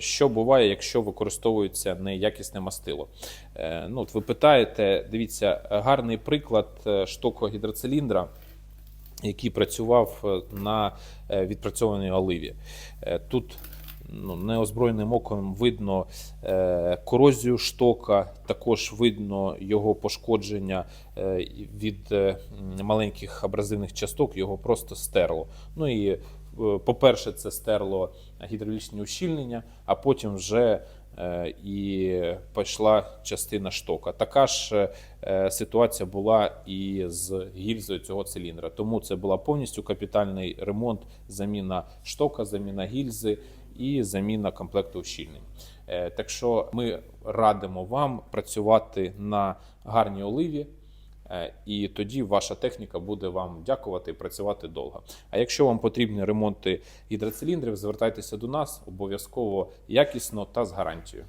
Що буває, якщо використовується неякісне мастило? Е, Ну, от ви питаєте, дивіться, гарний приклад е, штоку гідроциліндра, який працював е, на відпрацьованій оливі. Тут ну, неозброєним оком видно корозію штока, також видно його пошкодження від маленьких абразивних часток, його просто стерло. Ну і по-перше, це стерло гідравлічні ущільнення, а потім вже е, і пішла частина штока. Така ж е, ситуація була і з гільзою цього циліндра. Тому це була повністю капітальний ремонт, заміна штока, заміна гільзи і заміна комплекту ущільнень. Е, Так що ми радимо вам працювати на гарній оливі. Е, І тоді ваша техніка буде вам дякувати і працювати довго. А якщо вам потрібні ремонти гідроциліндрів, звертайтеся до нас обов'язково якісно та з гарантією.